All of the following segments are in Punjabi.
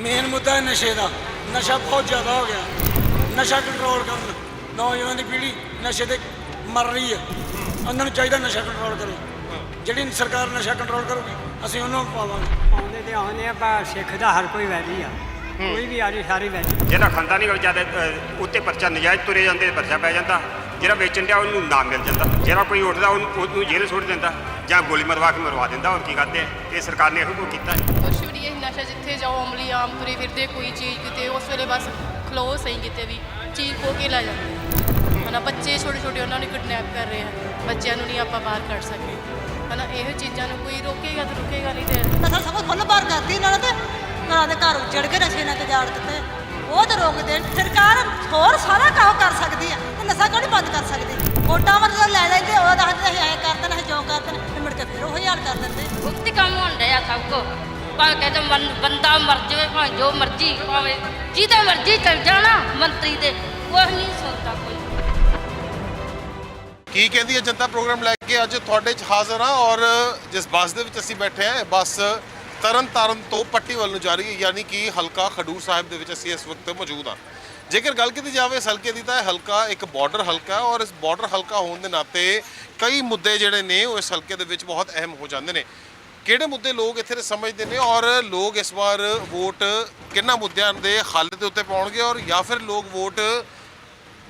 ਮੇਨ ਮੁੱਦਾ ਹੈ ਨਸ਼ੇ ਦਾ। ਨਸ਼ਾ ਬਹੁਤ ਜ਼ਿਆਦਾ ਹੋ ਗਿਆ। ਨਸ਼ਾ ਕੰਟਰੋਲ ਕਰਨ। ਨੌਜਵਾਨ ਦੀ ਪੀੜ੍ਹੀ ਨਸ਼ੇ ਤੇ ਮਰ ਰਹੀ ਹੈ। ਉਹਨਾਂ ਨੂੰ ਚਾਹੀਦਾ ਨਸ਼ਾ ਕੰਟਰੋਲ ਕਰੇ ਜਿਹੜੀ ਸਰਕਾਰ ਨਸ਼ਾ ਕੰਟਰੋਲ ਕਰੂਗੀ ਅਸੀਂ ਉਹਨਾਂ ਨੂੰ ਪਾਵਾਂਗੇ। ਆਉਂਦੇ ਤੇ ਆਉਂਦੇ ਆ ਪਰ ਸਿੱਖ ਦਾ ਹਰ ਕੋਈ ਵੈਰੀ ਆ। ਕੋਈ ਵੀ ਆ ਜੀ ਸਾਰੇ ਵੈਰੀ। ਜਿਹੜਾ ਖਾਂਦਾ ਨਹੀਂ ਉਹ ਜ਼ਿਆਦਾ ਉੱਤੇ ਪਰਚਾ ਨਜਾਇਜ਼ ਤੁਰੇ ਜਾਂਦੇ ਪਰਚਾ ਪੈ ਜਾਂਦਾ। ਜਿਹੜਾ ਵੇਚਣ ਡਿਆ ਉਹਨੂੰ ਨਾਮ ਮਿਲ ਜਾਂਦਾ। ਜਿਹੜਾ ਕੋਈ ਉੱਠਦਾ ਉਹਨੂੰ ਉਹਨੂੰ ਜੇਲ੍ਹ ਸੁੱਟ ਦਿੰਦਾ ਜਾਂ ਗੋਲੀ ਮਰਵਾ ਕੇ ਮਰਵਾ ਦਿੰਦਾ ਹੋਰ ਕੀ ਕਰਦੇ ਆ? ਇਹ ਸਰਕਾਰ ਨੇ ਇਹੋ ਕੁਝ ਕੀਤਾ ਹੈ। ਕੁਛ ਵੀ ਨਹੀਂ ਇਹ ਨਸ਼ਾ ਜਿੱਥੇ ਜਾਓ ਅਮਲੀ ਆਮ ਤੁਰੇ ਫਿਰਦੇ ਕੋਈ ਚੀਜ਼ ਕਿਤੇ ਉਸ ਵੇਲੇ ਬਸ ਖਲੋ ਸਹੀ ਕਿਤੇ ਵੀ ਚੀਜ਼ ਖੋ ਕੇ ਲੈ ਜਾਂਦੇ। ਹਨਾ ਬੱਚੇ ਛੋਟੇ ਛੋਟੇ ਉਹਨਾਂ ਨੂੰ ਕਿਡਨੈਪ ਕਰ ਰਹੇ ਆ। ਬੱਚਿਆਂ ਨੂੰ ਨਹੀਂ ਆਪਾਂ ਬਾਹਰ ਕੱਢ ਸਕਦੇ। ਹਨਾ ਇਹੋ ਚੀਜ਼ਾਂ ਨੂੰ ਕੋਈ ਰੋਕੇਗਾ ਤਾਂ ਰੁਕੇਗਾ ਨਹੀਂ ਤੇ ਨਸ਼ਾ ਸਭ ਫੁੱਲ ਬਾਰ ਕਰਤੀ ਇਹਨਾਂ ਨੇ ਤੇ ਘਰਾਂ ਦੇ ਘਰ ਉੱਜੜ ਕੇ ਨਸ਼ੇ ਨਾਲ ਤਜਾੜ ਦਿੱਤੇ। ਉਹ ਤਾਂ ਰੋਕ ਦੇਣ ਸਰਕਾਰ ਹੋਰ ਸਾਰਾ ਕੰਮ ਕਰ ਸਕਦੀ ਆ। ਤੇ ਨਸ਼ਾ ਕਿਉਂ ਨਹੀਂ ਬੰਦ ਕਰ ਸਕਦੀ? ਵੋਟਾਂ ਮਤਲਬ ਲੈ ਲੈਂਦੇ ਉਹ ਦੱਸਦੇ ਅਸੀਂ ਐਂ ਕਰ ਦੇਣਾ ਅਸੀਂ ਜੋ ਕਰ ਦੇਣਾ। ਤੇ ਮੁੜ ਕੇ ਫਿਰ ਉਹੀ ਹਾਲ ਕਰ ਦਿੰਦੇ। ਮੁਕਤੀ ਕੰਮ ਹੋਣ ਡਿਆ ਸਭ ਕੋ। ਭਾਵੇਂ ਕਹਿੰਦੇ ਬੰਦਾ ਮਰ ਜਾਵੇ ਭਾਵੇਂ ਜੋ ਮਰਜ਼ੀ ਭਾਵੇਂ ਜਿਹਦੇ ਮਰਜ਼ੀ ਚਲ ਜਾਣਾ ਮੰਤਰੀ ਦੇ। ਕੁਛ ਨਹੀਂ ਸੁਣਦਾ ਕੋਈ। ਕੀ ਕਹਿੰਦੀ ਹੈ ਜਨਤਾ ਪ੍ਰੋਗਰਾਮ ਲੈ ਕੇ ਅੱਜ ਤੁਹਾਡੇ ਚ ਹਾਜ਼ਰ ਹਾਂ ਔਰ ਜਿਸ ਬੱਸ ਦੇ ਵਿੱਚ ਅਸੀਂ ਬੈਠੇ ਹਾਂ ਬੱਸ ਤਰਨ ਤਾਰਨ ਤੋਂ ਪੱਟੀ ਵੱਲ ਨੂੰ ਜਾ ਰਹੀ ਹੈ, ਯਾਨੀ ਕਿ ਹਲਕਾ ਖਡੂਰ ਸਾਹਿਬ ਦੇ ਵਿੱਚ ਅਸੀਂ ਇਸ ਵਕਤ ਮੌਜੂਦ ਹਾਂ। ਜੇਕਰ ਗੱਲ ਕੀਤੀ ਜਾਵੇ ਇਸ ਹਲਕੇ ਦੀ ਤਾਂ ਇਹ ਹਲਕਾ ਇੱਕ ਬਾਰਡਰ ਹਲਕਾ ਹੈ ਔਰ ਇਸ ਬਾਰਡਰ ਹਲਕਾ ਹੋਣ ਦੇ ਨਾਤੇ ਕਈ ਮੁੱਦੇ ਜਿਹੜੇ ਨੇ ਉਹ ਇਸ ਹਲਕੇ ਦੇ ਵਿੱਚ ਬਹੁਤ ਅਹਿਮ ਹੋ ਜਾਂਦੇ ਨੇ। ਕਿਹੜੇ ਮੁੱਦੇ ਲੋਕ ਇੱਥੇ ਦੇ ਸਮਝਦੇ ਨੇ ਔਰ ਲੋਕ ਇਸ ਵਾਰ ਵੋਟ ਕਿੰਨਾ ਮੁੱਦਿਆਂ ਦੇ ਹੱਲ ਦੇ ਉੱਤੇ ਪਾਉਣਗੇ ਔਰ ਜਾਂ ਫਿਰ ਲੋਕ ਵੋਟ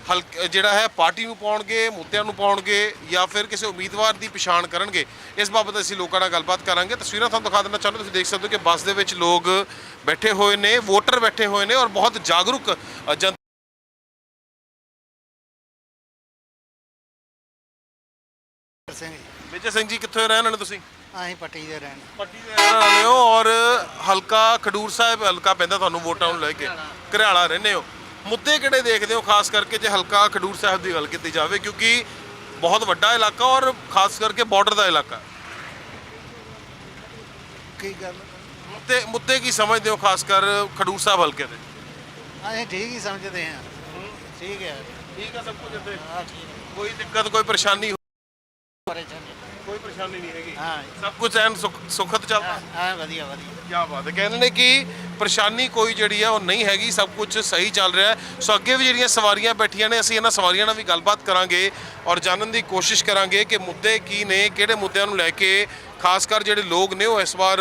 ਹਲਕ ਜਿਹੜਾ ਹੈ ਪਾਰਟੀ ਨੂੰ ਪਾਉਣਗੇ ਮੁੱਦਿਆਂ ਨੂੰ ਪਾਉਣਗੇ ਜਾਂ ਫਿਰ ਕਿਸੇ ਉਮੀਦਵਾਰ ਦੀ ਪਛਾਣ ਕਰਨਗੇ ਇਸ ਬਾਬਤ ਅਸੀਂ ਲੋਕਾਂ ਨਾਲ ਗੱਲਬਾਤ ਕਰਾਂਗੇ। ਤਸਵੀਰਾਂ ਤੁਹਾਨੂੰ ਦਿਖਾ ਦੇਣਾ ਚਾਹੁੰਦੇ ਤੁਸੀਂ ਦੇਖ ਸਕਦੇ ਹੋ ਕਿ ਬੱਸ ਦੇ ਵਿੱਚ ਲੋਕ ਬੈਠੇ ਹੋਏ ਨੇ ਵੋਟਰ ਬੈਠੇ ਹੋਏ ਨੇ ਔਰ ਬਹੁਤ ਜਾਗਰੂਕ ਜਨ ਸਿੰਘ ਮੇਜਰ ਸਿੰਘ ਜੀ ਕਿੱਥੋਂ ਰਹਿਣ ਵਾਲੇ ਤੁਸੀਂ? ਅਸੀਂ ਪੱਟੀ ਦੇ ਰਹਿਣ। ਪੱਟੀ ਦੇ ਰਹਿਣ ਵਾਲੇ ਹੋ ਔਰ ਹਲਕਾ ਖਡੂਰ ਸਾਹਿਬ ਹਲਕਾ ਪੈਂਦਾ ਤੁਹਾਨੂੰ ਵੋਟਾਂ ਨੂੰ ਲੈ ਕੇ। ਘਰਿਆਲਾ ਰਹਿੰਦੇ ਹੋ। ਮੁੱਦੇ ਕਿਹੜੇ ਦੇਖਦੇ ਹੋ ਖਾਸ ਕਰਕੇ ਜੇ ਹਲਕਾ ਖਡੂਰ ਸਾਹਿਬ ਦੀ ਗੱਲ ਕੀਤੀ ਜਾਵੇ ਕਿਉਂਕਿ ਬਹੁਤ ਵੱਡਾ ਇਲਾਕਾ ਔਰ ਖਾਸ ਕਰਕੇ ਬਾਰਡਰ ਦਾ ਇਲਾਕਾ। ਕੀ ਗੱਲ? ਮੁੱਦੇ ਮੁੱਦੇ ਕੀ ਸਮਝਦੇ ਹੋ ਖਾਸ ਕਰ ਖਡੂਰ ਸਾਹਿਬ ਹਲਕੇ ਦੇ? ਅਸੀਂ ਠੀਕ ਹੀ ਸਮਝਦੇ ਹਾਂ। ਠੀਕ ਹੈ। ਠੀਕ ਹੈ ਸਭ ਕੁਝ ਇੱਥੇ? ਹਾਂ ਠੀਕ ਕੋਈ ਦਿੱਕਤ ਕੋਈ ਪਰੇਸ਼ਾਨੀ ਕੋਈ ਪਰੇਸ਼ਾਨੀ ਨਹੀਂ ਹੈਗੀ। ਹਾਂ। ਸਭ ਕੁਝ ਐਨ ਸੁਖ ਸੁਖਤ ਚੱਲਦਾ। ਹਾਂ ਵਧੀਆ ਵਧੀਆ। ਕੀ ਬਾਤ ਹੈ। ਕਹਿੰਦੇ ਨੇ ਕਿ ਪਰੇਸ਼ਾਨੀ ਕੋਈ ਜਿਹੜੀ ਹੈ ਉਹ ਨਹੀਂ ਹੈਗੀ ਸਭ ਕੁਝ ਸਹੀ ਚੱਲ ਰਿਹਾ ਹੈ। ਸੋ ਅੱਗੇ ਵੀ ਜਿਹੜੀਆਂ ਸਵਾਰੀਆਂ ਬੈਠੀਆਂ ਨੇ ਅਸੀਂ ਇਹਨਾਂ ਸਵਾਰੀਆਂ ਨਾਲ ਵੀ ਗੱਲਬਾਤ ਕਰਾਂਗੇ ਔਰ ਜਾਣਨ ਦੀ ਕੋਸ਼ਿਸ਼ ਕਰਾਂਗੇ ਕਿ ਮੁੱਦੇ ਕੀ ਨੇ ਕਿਹੜੇ ਮੁੱਦਿਆਂ ਨੂੰ ਲੈ ਕੇ ਖਾਸ ਕਰ ਜਿਹੜੇ ਲੋਕ ਨੇ ਉਹ ਇਸ ਵਾਰ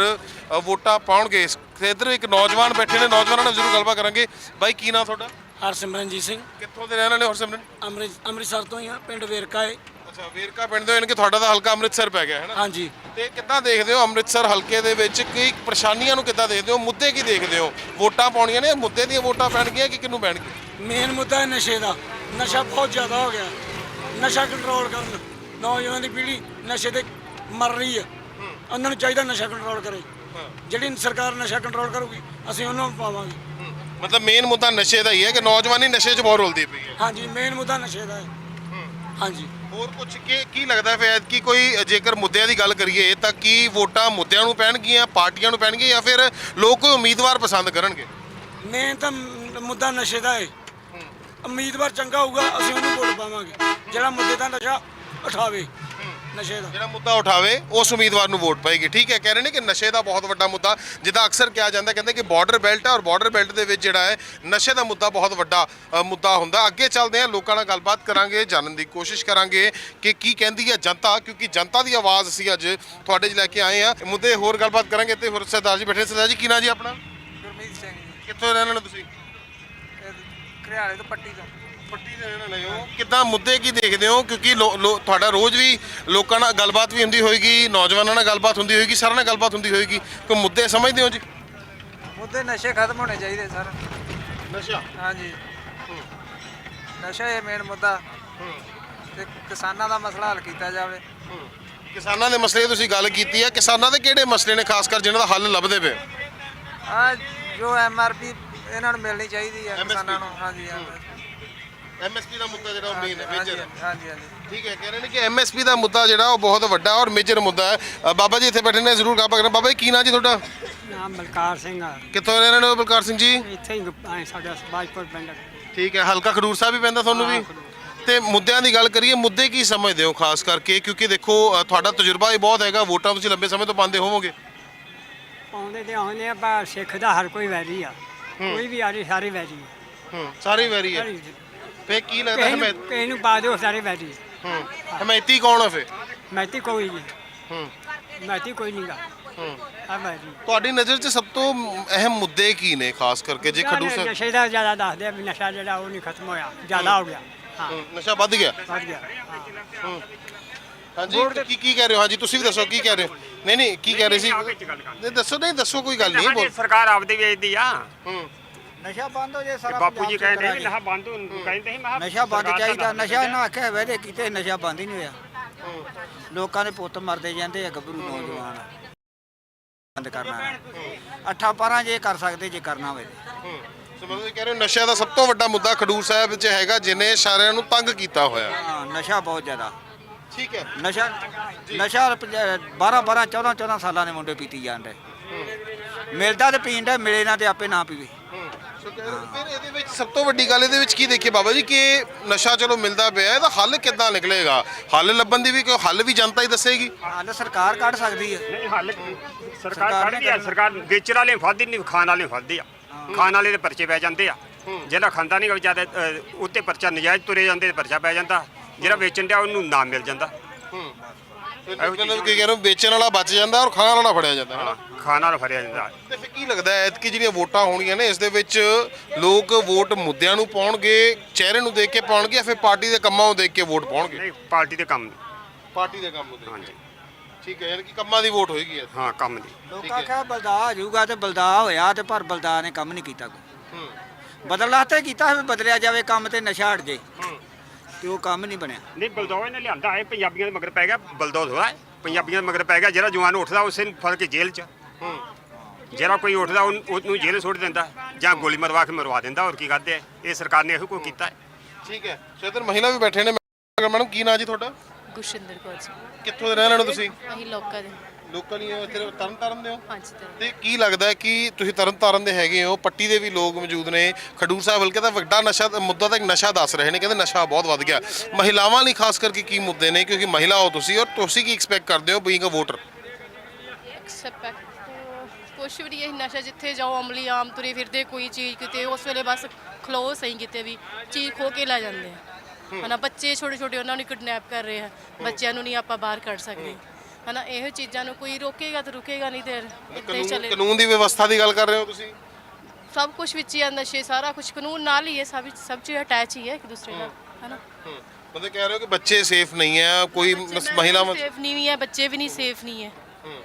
ਵੋਟਾਂ ਪਾਉਣਗੇ। ਇੱਧਰ ਇੱਕ ਨੌਜਵਾਨ ਬੈਠੇ ਨੇ ਨੌਜਵਾਨਾਂ ਨਾਲ ਜ਼ਰੂਰ ਗੱਲਬਾਤ ਕਰਾਂਗੇ। ਬਾਈ ਕੀ ਨਾਮ ਤੁਹਾਡਾ? ਹਰਸਿਮਰਨਜੀਤ ਸਿੰਘ। ਕਿੱਥੋਂ ਦੇ ਰਹਿਣ ਵਾਲੇ ਹੋ ਸਿਮਰਨ ਅੰਮ੍ਰਿਤ ਅੰਮ੍ਰਿਤਸਰ ਤੋਂ ਹੀ ਆ ਪਿੰਡ ਵੇਰਕਾ ਹੈ ਅੱਛਾ ਵੇਰਕਾ ਪਿੰਡ ਦੇ ਕਿ ਤੁਹਾਡਾ ਤਾਂ ਹਲਕਾ ਅੰਮ੍ਰਿਤਸਰ ਪੈ ਗਿਆ ਹੈ ਨਾ? ਹਾਂਜੀ। ਤੇ ਕਿੱਦਾਂ ਦੇਖਦੇ ਹੋ ਅੰਮ੍ਰਿਤਸਰ ਹਲਕੇ ਦੇ ਵਿੱਚ ਕੀ ਪਰੇਸ਼ਾਨੀਆਂ ਨੂੰ ਕਿੱਦਾਂ ਦੇਖਦੇ ਹੋ? ਮੁੱਦੇ ਕੀ ਦੇਖਦੇ ਹੋ? ਵੋਟਾਂ ਪਾਉਣੀਆਂ ਨੇ ਮੁੱਦੇ ਦੀਆਂ ਵੋਟਾਂ ਪੈਣਗੀਆਂ ਕਿ ਕਿਹਨੂੰ ਪੈਣਗੀਆਂ? ਮੇਨ ਮੁੱਦਾ ਹੈ ਨਸ਼ੇ ਦਾ। ਨਸ਼ਾ ਬਹੁਤ ਜ਼ਿਆਦਾ ਹੋ ਗਿਆ। ਨਸ਼ਾ ਕੰਟਰੋਲ ਕਰਨ। ਨੌਜਵਾਨ ਦੀ ਪੀੜ੍ਹੀ ਨਸ਼ੇ ਤੇ ਮਰ ਰਹੀ ਹੈ। ਉਹਨਾਂ ਨੂੰ ਚਾਹੀਦਾ ਨਸ਼ਾ ਕੰਟਰੋਲ ਕਰੇ। ਜਿਹੜੀ ਸਰਕਾਰ ਨਸ਼ਾ ਕੰਟਰੋਲ ਕਰੂਗੀ ਅਸੀਂ ਉਹਨਾਂ ਨੂੰ ਪਾਵਾਂਗੇ ਮਤਲਬ ਮੇਨ ਮੁੱਦਾ ਨਸ਼ੇ ਦਾ ਹੀ ਹੈ ਕਿ ਨੌਜਵਾਨੀ ਨਸ਼ੇ 'ਚ ਬਹੁਤ ਰੁਲਦੀ ਪਈ ਹੈ। ਹਾਂਜੀ ਮੇਨ ਮੁੱਦਾ ਨਸ਼ੇ ਦਾ ਹੈ। ਹਾਂਜੀ। ਹੋਰ ਕੁਝ ਕੀ ਕੀ ਲੱਗਦਾ ਫਿਰ ਕਿ ਕੋਈ ਜੇਕਰ ਮੁੱਦਿਆਂ ਦੀ ਗੱਲ ਕਰੀਏ ਤਾਂ ਕੀ ਵੋਟਾਂ ਮੁੱਦਿਆਂ ਨੂੰ ਪੈਣਗੀਆਂ ਪਾਰਟੀਆਂ ਨੂੰ ਪੈਣਗੀਆਂ ਜਾਂ ਫਿਰ ਲੋਕ ਕੋਈ ਉਮੀਦਵਾਰ ਪਸੰਦ ਕਰਨਗੇ? ਮੇਨ ਤਾਂ ਮ- ਮੁੱਦਾ ਨਸ਼ੇ ਦਾ ਹੈ ਉਮੀਦਵਾਰ ਚੰਗਾ ਹੋਊਗਾ ਅਸੀਂ ਉਹਨੂੰ ਵੋਟ ਪਾਵਾਂਗੇ। ਜਿਹੜਾ ਮੁੱਦੇ ਦਾ ਨਸ਼ਾ ਉਠਾਵੇ। ਨਸ਼ੇ ਦਾ। ਜਿਹੜਾ ਮੁੱਦਾ ਉਠਾਵੇ ਉਸ ਉਮੀਦਵਾਰ ਨੂੰ ਵੋਟ ਪਾਏਗੀ। ਠੀਕ ਹੈ ਕਹਿ ਰਹੇ ਨੇ ਕਿ ਨਸ਼ੇ ਦਾ ਬਹੁਤ ਵੱਡਾ ਮੁੱਦਾ ਜਿੱਦਾਂ ਅਕਸਰ ਕਿਹਾ ਜਾਂਦਾ ਕਹਿੰਦੇ ਕਿ ਬਾਰਡਰ ਬੈਲਟ ਹੈ ਔਰ ਬਾਰਡਰ ਬੈਲਟ ਦੇ ਵਿੱਚ ਜਿਹੜਾ ਹੈ ਨਸ਼ੇ ਦਾ ਮੁੱਦਾ ਬਹੁਤ ਵੱਡਾ ਅ, ਮੁੱਦਾ ਹੁੰਦਾ। ਅੱਗੇ ਚੱਲਦੇ ਹਾਂ ਲੋਕਾਂ ਨਾਲ ਗੱਲਬਾਤ ਕਰਾਂਗੇ ਜਾਣਨ ਦੀ ਕੋਸ਼ਿਸ਼ ਕਰਾਂਗੇ ਕਿ ਕੀ ਕਹਿੰਦੀ ਹੈ ਜਨਤਾ ਕਿਉਂਕਿ ਜਨਤਾ ਦੀ ਆਵਾਜ਼ ਅਸੀਂ ਅੱਜ ਤੁਹਾਡੇ 'ਚ ਲੈ ਕੇ ਆਏ ਹਾਂ। ਮੁੱਦੇ ਹੋਰ ਗੱਲਬਾਤ ਕਰਾਂਗੇ ਤੇ ਹੋਰ ਸਰਦਾਰ ਜੀ ਬੈਠੇ ਨੇ। ਸਰਦਾਰ ਜੀ ਕੀ ਨਾਂ ਜੀ ਆਪਣਾ? ਗੁਰਮੀਤ ਸਿੰਘ ਜੀ। ਕਿੱਥੋਂ ਰਹਿਣ ਵਾਲੇ ਤੁਸੀਂ? ਘਰਿਆਲੇ ਤੋਂ ਪੱਟੀ ਤੋਂ। ਪੱਟੀ ਦੇ ਰਹਿਣ ਵਾਲੇ ਹੋ। ਕਿੱਦਾਂ ਮੁੱਦੇ ਕੀ ਦੇਖਦੇ ਹੋ? ਕਿਉਂਕਿ ਲੋ- ਲੋ- ਤੁਹਾਡਾ ਰੋਜ਼ ਵੀ ਲੋਕਾਂ ਨਾਲ ਗੱਲਬਾਤ ਵੀ ਹੁੰਦੀ ਹੋਏਗੀ ਨੌਜਵਾਨਾਂ ਨਾਲ ਗੱਲਬਾਤ ਹੁੰਦੀ ਹੋਏਗੀ ਸਾਰਿਆਂ ਨਾਲ ਗੱਲਬਾਤ ਹੁੰਦੀ ਹੋਏਗੀ। ਕੋਈ ਮੁੱਦੇ ਸਮਝਦੇ ਹੋ ਜੀ? ਮੁੱਦੇ ਨਸ਼ੇ ਖਤਮ ਹੋਣੇ ਚਾਹੀਦੇ ਸਰ। ਨਸ਼ਾ? ਹਾਂਜੀ। ਨਸ਼ਾ ਇਹ ਮੇਨ ਮੁੱਦਾ। ਤੇ ਕਿਸਾਨਾਂ ਦਾ ਮਸਲਾ ਹੱਲ ਕੀਤਾ ਜਾਵੇ। ਕਿਸਾਨਾਂ ਦੇ ਮਸਲੇ ਦੀ ਤੁਸੀਂ ਗੱਲ ਕੀਤੀ ਹੈ ਕਿਸਾਨਾਂ ਦੇ ਕਿਹੜੇ ਮਸਲੇ ਨੇ ਖਾਸ ਕਰ ਜਿਨ੍ਹਾਂ ਦਾ ਹੱਲ ਲੱਭਦੇ ਪਏ? ਆ ਜੋ ਐਮਆਰਪੀ ਇਹਨਾਂ ਨੂੰ ਮਿਲਣੀ ਚਾਹੀਦੀ ਹੈ MSP ਕਿਸਾਨਾਂ ਨੂੰ। ਹਾਂਜੀ ਐਮਐਸਪੀ ਦਾ ਮੁੱਦਾ ਜਿਹੜਾ ਉਹ ਮੇਨ ਹੈ ਮੇਜਰ ਹਾਂਜੀ ਹਾਂਜੀ ਠੀਕ ਹੈ ਕਹਿ ਰਹੇ ਨੇ ਕਿ ਐਮਐਸਪੀ ਦਾ ਮੁੱਦਾ ਜਿਹੜਾ ਉਹ ਬਹੁਤ ਵੱਡਾ ਔਰ ਮੇਜਰ ਮੁੱਦਾ ਹੈ। ਅ, ਬਾਬਾ ਜੀ ਇੱਥੇ ਬੈਠੇ ਨੇ ਜ਼ਰੂਰ ਗੱਲਬਾਤ ਕਰਾਂ ਬਾਬਾ ਜੀ ਕੀ ਨਾਂ ਜੀ ਤੁਹਾਡਾ? ਨਾਮ ਬਲਕਾਰ ਸਿੰਘ ਆ। ਕਿੱਥੋਂ ਰਹਿਣ ਵਾਲੇ ਹੋ ਬਲਕਾਰ ਸਿੰਘ ਜੀ? ਇੱਥੇ ਹੀ ਆਏ ਸਾਡਾ ਬਾਜਪੁਰ ਪਿੰਡ ਠੀਕ ਹੈ ਹਲਕਾ ਖਡੂਰ ਸਾਹਿਬ ਵੀ ਪੈਂਦਾ ਤੁਹਾਨੂੰ ਵੀ? ਤੇ ਮੁੱਦਿਆਂ ਦੀ ਗੱਲ ਕਰੀਏ ਮੁੱਦੇ ਕੀ ਸਮਝਦੇ ਹੋ ਖਾਸ ਕਰਕੇ? ਕਿਉਂਕਿ ਦੇਖੋ ਅ, ਤੁਹਾਡਾ ਤਜਰਬਾ ਵੀ ਬਹੁਤ ਹੈਗਾ ਵੋਟਾਂ ਤੁਸੀਂ ਲੰਬੇ ਸਮੇਂ ਤੋਂ ਪਾਉਂਦੇ ਹੋਵੋਗੇ। ਆਉਂਦੇ ਤੇ ਆਉਂਦੇ ਆ ਪਰ ਸਿੱਖ ਦਾ ਹਰ ਕੋਈ ਵੈਰੀ ਆ। ਕੋਈ ਵੀ ਆ ਰਹੀ ਸਾਰੇ ਵੈਰੀ ਆ। ਹੂੰ ਸਾਰੀ ਵੈਰੀ ਹੈ ਫੇ ਕੀ ਲੱਗਦਾ ਕਿਸੇ ਹਮੈਤ ਨੂੰ ਕਿਸੇ ਨੂੰ ਪਾ ਦਿਓ ਸਾਰੇ ਵੈਰੀ ਹੂੰ। ਹਮੈਤੀ ਕੌਣ ਹੈ ਫੇ ਮੈਤੀ ਕੋਈ ਨਹੀਂ। ਹੂੰ। ਮੈਤੀ ਕੋਈ ਨਹੀਂਗਾ। ਹੂੰ। ਆ ਵੈਰੀ ਤੁਹਾਡੀ ਨਜ਼ਰ 'ਚ ਸਭ ਤੋਂ ਅਹਿਮ ਮੁੱਦੇ ਕੀ ਨੇ ਖਾਸ ਕਰਕੇ ਜੇ ਖਡੂਰ ਸਾਹਿਬ ਨਸ਼ੇ ਦਾ ਜ਼ਿਆਦਾ ਦੱਸਦੇ ਆ ਵੀ ਨਸ਼ਾ ਜਿਹੜਾ ਉਹ ਨਹੀਂ ਖਤਮ ਹੋਇਆ ਜ਼ਿਆਦਾ ਹੋ। ਗਿਆ। ਹਾਂ। ਹੂੰ, ਨਸ਼ਾ ਵੱਧ ਗਿਆ। ਵੱਧ ਗਿਆ ਹਾਂ। ਹਾਂਜੀ ਕੀ ਕੀ ਕਹਿ ਰਹੇ ਹੋ? ਹਾਂਜੀ ਤੁਸੀਂ ਵੀ ਦੱਸੋ ਕੀ ਕਹਿ ਰਹੇ ਹੋ? ਨਹੀਂ ਨਹੀਂ ਕੀ ਕਹਿ ਰਹੇ ਸੀ? ਨਹੀਂ ਦੱਸੋ ਨਹੀਂ ਦੱਸੋ ਕੋਈ ਗੱਲ ਨਹੀਂ ਬੋਲ ਸਰਕਾਰ ਆਪਦੇ ਵੇਚਦੀ ਆ। ਹੂੰ। ਨਸ਼ਾ ਬੰਦ ਹੋ ਜੇ ਸਾਰਾ ਬਾਪੂ ਜੀ ਪੰਜਾਬ ਕਹਿੰਦੇ ਚ ਸੀ ਨਸ਼ਾ ਬੰਦ ਹੋਣ ਨੂੰ ਕਹਿੰਦੇ ਸੀ ਮੈਂ ਕਿਹਾ ਨਸ਼ਾ ਬੰਦ ਸਰਕਾਰ ਚਾਹੀਦਾ ਦਾ ਨਸ਼ਾ ਨਾ ਆਖਿਆ ਵੈਦੇ ਕੀਤੇ ਨਸ਼ਾ ਬੰਦ ਹੀ ਨਹੀਂ ਹੋਇਆ। ਲੋਕਾਂ ਦੇ ਪੁੱਤ ਮਰਦੇ ਜਾਂਦੇ ਆ ਗੱਭਰੂ ਨੌਜਵਾਨ। ਬੰਦ ਕਰਨਾ। ਅੱਠਾ ਪਾਰਾਂ ਜੇ ਕਰ ਸਕਦੇ ਜੇ ਕਰਨਾ ਹੋਵੇ। ਹੂੰ। ਸੋ ਮਤਲਬ ਇਹ ਕਹਿ ਰਹੇ ਹੋ ਨਸ਼ਾ ਦਾ ਸਭ ਤੋਂ ਵੱਡਾ ਮੁੱਦਾ ਖਡੂਰ ਸਾਹਿਬ 'ਚ ਹੈਗਾ ਜਿਨੇ ਸਾਰਿਆਂ ਨੂੰ ਤੰਗ ਕੀਤਾ ਹੋਇਆ। ਹਾਂ ਨਸ਼ਾ ਬਹੁਤ ਜ਼ਿਆਦਾ। ਠੀਕ ਹੈ। ਨਸ਼ਾ ਨਸ਼ਾ 12 12 14 14 ਸਾਲਾਂ ਦੇ ਮੁੰਡੇ ਪੀਤੀ ਜਾਂਦੇ। ਮਿਲਦਾ ਤੇ ਪੀਂਦਾ ਮਿਲੇ ਨਾ ਤੇ ਆਪੇ ਨਾ ਪੀਵੇ। ਫਿਰ ਇਹਦੇ ਵਿੱਚ ਸਭ ਤੋਂ ਵੱਡੀ ਗੱਲ ਇਹਦੇ ਵਿੱਚ ਕੀ ਦੇਖੀਏ ਬਾਬਾ ਜੀ ਕਿ ਨਸ਼ਾ ਚਲੋ ਮਿਲਦਾ ਪਿਆ ਇਹਦਾ ਹੱਲ ਕਿੱਦਾਂ ਨਿਕਲੇਗਾ? ਹੱਲ ਲੱਭਣ ਦੀ ਵੀ ਕੋਈ ਹੱਲ ਵੀ ਜਨਤਾ ਹੀ ਦੱਸੇਗੀ। ਹੱਲ ਸਰਕਾਰ ਕੱਢ ਸਕਦੀ ਹੈ ਨਹੀਂ ਹੱਲ ਸਰਕਾਰ ਕੱਢਦੀ ਆ ਸਰਕਾਰ ਵੇਚਣ ਵਾਲੇ ਫਾਦੀ ਨਹੀਂ ਖਾਣ ਵਾਲੇ ਫਾਦੀ ਆ। ਖਾਣ ਵਾਲੇ ਦੇ ਪਰਚੇ ਪੈ ਜਾਂਦੇ ਆ। ਜਿਹੜਾ ਖਾਂਦਾ ਨਹੀਂ ਅ, ਉੱਤੇ ਪਰਚਾ ਨਜਾਇਜ਼ ਤੁਰੇ ਜਾਂਦੇ ਤੇ ਪਰਚਾ ਪੈ ਜਾਂਦਾ। ਜਿਹੜਾ ਵੇਚਣ ਡਿਆ ਉਹਨੂੰ ਨਾਮ ਮਿਲ ਜਾਂਦਾ। ਫਿਰ ਮਤਲਬ ਕੀ ਕਹਿ ਰਹੇ ਹੋ? ਵੇਚਣ ਵਾਲਾ ਬਚ ਜਾਂਦਾ ਔਰ ਖਾਣ ਵਾਲਾ ਫੜਿਆ ਜਾਂਦਾ। ਹੈ ਖਾਣ ਵਾਲਾ ਫੜਿਆ ਜਾਂਦਾ। ਤੇ ਫਿਰ ਕੀ ਲੱਗਦਾ ਹੈ? ਕਿ ਜਿਹੜੀਆਂ ਵੋਟਾਂ ਹੋਣੀਆਂ ਨੇ ਇਸ ਦੇ ਵਿੱਚ ਲੋਕ ਵੋਟ ਮੁੱਦਿਆਂ ਨੂੰ ਪਾਉਣਗੇ ਚਿਹਰੇ ਨੂੰ ਦੇਖ ਕੇ ਪਾਉਣਗੇ ਜਾਂ ਫਿਰ ਪਾਰਟੀ ਦੇ ਕੰਮਾਂ ਨੂੰ ਦੇਖ ਕੇ ਵੋਟ ਪਾਉਣਗੇ? ਨਹੀਂ ਪਾਰਟੀ ਦੇ ਕੰਮ ਪਾਰਟੀ ਦੇ ਕੰਮ ਨੂੰ ਦੇਖ ਹਾਂਜੀ। ਠੀਕ ਹੈ ਯਾਨੀ ਕਿ ਕੰਮਾਂ ਦੀ ਵੋਟ ਹੋਏਗੀ ਇਸ ਹਾਂ ਕੰਮ ਦੀ। ਲੋਕਾਂ ਕਹਾ ਬਲਦਾ ਆ ਜਾਊਗਾ ਤੇ ਬਲਦਾ ਹੋਇਆ ਤੇ ਪਰ ਬਲਦਾ ਨੇ ਕੰਮ ਨਹੀਂ ਕੀਤਾ ਕੋਈ। ਹੂੰ। ਬਦਲਾ ਤੇ ਕੀਤਾ ਵੀ ਬਦਲਿਆ ਜਾਵੇ ਕੰਮ ਤੇ ਨਸ਼ਾ ਹਟ ਜੇ। ਤੇ ਉਹ ਕੰਮ ਨਹੀਂ ਬਣਿਆ। ਨਹੀਂ ਬਲਦੌਏ ਨੇ ਲਿਆਂਦਾ ਹੈ ਪੰਜਾਬੀਆਂ ਦੇ ਮਗਰ ਪੈ ਗਿਆ ਬਲਦੌਦ ਹੋਇਆ ਪੰਜਾਬੀਆਂ ਦੇ ਮਗਰ ਪੈ ਗਿਆ ਜਿਹੜਾ ਜਵਾਨ ਉੱਠਦਾ ਉਸੇ ਨੂੰ ਫੜ ਕੇ ਜੇਲ੍ਹ 'ਚ। ਜਿਹੜਾ ਕੋਈ ਉੱਠਦਾ ਉਹਨੂੰ ਉਹਨੂੰ ਜੇਲ੍ਹ ਸੁੱਟ ਦਿੰਦਾ ਜਾਂ ਗੋਲੀ ਮਰਵਾ ਕੇ ਮਰਵਾ ਦਿੰਦਾ ਹੋਰ ਕੀ ਕਰਦੇ ਆ? ਇਹ ਸਰਕਾਰ ਨੇ ਇਹੋ ਕੋਈ ਕੀਤਾ ਹੈ। ਠੀਕ ਹੈ। ਸੋ ਇੱਧਰ ਮਹਿਲਾ ਵੀ ਬੈਠੇ ਨੇ। ਮੈਡਮ ਕੀ ਨਾਂ ਜੀ ਤੁਹਾਡਾ? ਗੁਸ਼ਿੰਦਰ ਕੌਰ ਜੀ। ਕਿੱਥੋਂ ਦੇ ਰਹਿਣ ਵਾਲੇ ਹੋ ਤੁਸੀਂ? ਅਸੀਂ ਲੋਕਾਂ ਦੇ। ਲੋਕਲ ਹੀ ਹੋ ਇੱਥੇ ਤਰਨ ਤਾਰਨ ਦੇ ਹੋ? ਪੰਜ ਤਰ੍ਹਾਂ ਤੇ ਕੀ ਲੱਗਦਾ ਹੈ ਕਿ ਤੁਸੀਂ ਤਰਨ ਤਾਰਨ ਦੇ ਹੈਗੇ ਹੋ ਪੱਟੀ ਦੇ ਵੀ ਲੋਕ ਮੌਜੂਦ ਨੇ ਖਡੂਰ ਸਾਹਿਬ ਹਲਕੇ ਦਾ ਵੱਡਾ ਨਸ਼ਾ ਮੁੱਦਾ ਤਾਂ ਇੱਕ ਨਸ਼ਾ ਦੱਸ ਰਹੇ ਨੇ ਕਹਿੰਦੇ ਨਸ਼ਾ ਬਹੁਤ ਵੱਧ ਗਿਆ। ਮਹਿਲਾਵਾਂ ਲਈ ਖਾਸ ਕਰਕੇ ਕੀ ਮੁੱਦੇ ਨੇ ਕਿਉਂਕਿ ਮਹਿਲਾ ਹੋ ਤੁਸੀਂ ਔਰ ਤੁਸੀਂ ਕੀ ਐਕਸਪੈਕਟ ਕਰਦੇ ਹੋ ਬੀਇੰਗ ਅ ਵੋਟਰ ਐਕਸਪੈਕਟ ਕੁਛ ਵੀ ਨਹੀਂ ਇਹ ਨਸ਼ਾ ਜਿੱਥੇ ਜਾਓ ਅਮਲੀ ਆਮ ਤੁਰੇ ਫਿਰਦੇ ਕੋਈ ਚੀਜ਼ ਕਿਤੇ ਉਸ ਵੇਲੇ ਬਸ ਖਲੋ ਸਹੀ ਕਿਤੇ ਵੀ ਚੀਜ਼ ਖੋ ਕੇ ਲੈ ਜਾਂਦੇ ਆ। ਹਨਾ ਬੱਚੇ ਛੋਟੇ ਛੋਟੇ ਉਹਨਾਂ ਨੂੰ ਕਿਡਨੈਪ ਕਰ ਰਹੇ ਆ ਬੱਚਿਆਂ ਨੂੰ ਨਹੀਂ ਆਪਾਂ ਬਾਹਰ ਕੱਢ ਸਕਦੇ। ਹਨਾ ਇਹੋ ਚੀਜ਼ਾਂ ਨੂੰ ਕੋਈ ਰੋਕੇਗਾ ਤਾਂ ਰੁਕੇਗਾ ਨਹੀਂ ਤੇ ਇੱਦਾਂ ਹੀ ਕਾਨੂੰਨ ਚੱਲੇ ਕਾਨੂੰਨ ਦੀ ਵਿਵਸਥਾ ਦੀ ਗੱਲ ਕਰ ਰਹੇ ਹੋ ਤੁਸੀਂ? ਸਭ ਕੁਝ ਵਿੱਚ ਹੀ ਆ ਨਸ਼ੇ ਸਾਰਾ ਕੁਝ ਕਾਨੂੰਨ ਨਾਲ ਹੀ ਹੈ ਸਭ ਸਭ ਚੀਜ਼ ਅਟੈਚ ਹੀ ਹੈ ਇੱਕ ਦੂਸਰੇ ਨਾਲ ਹਨਾ। ਮਤਲਬ ਕਹਿ ਰਹੇ ਹੋ ਕਿ ਬੱਚੇ ਸੇਫ ਨਹੀਂ ਹੈ ਕੋਈ ਮਸ- ਮਹਿਲਾਵਾਂ ਸੇਫ ਨਹੀਂ ਵੀ ਹੈ ਬੱਚੇ ਵੀ ਨਹੀਂ ਸੇਫ ਨਹੀਂ ਹੈ।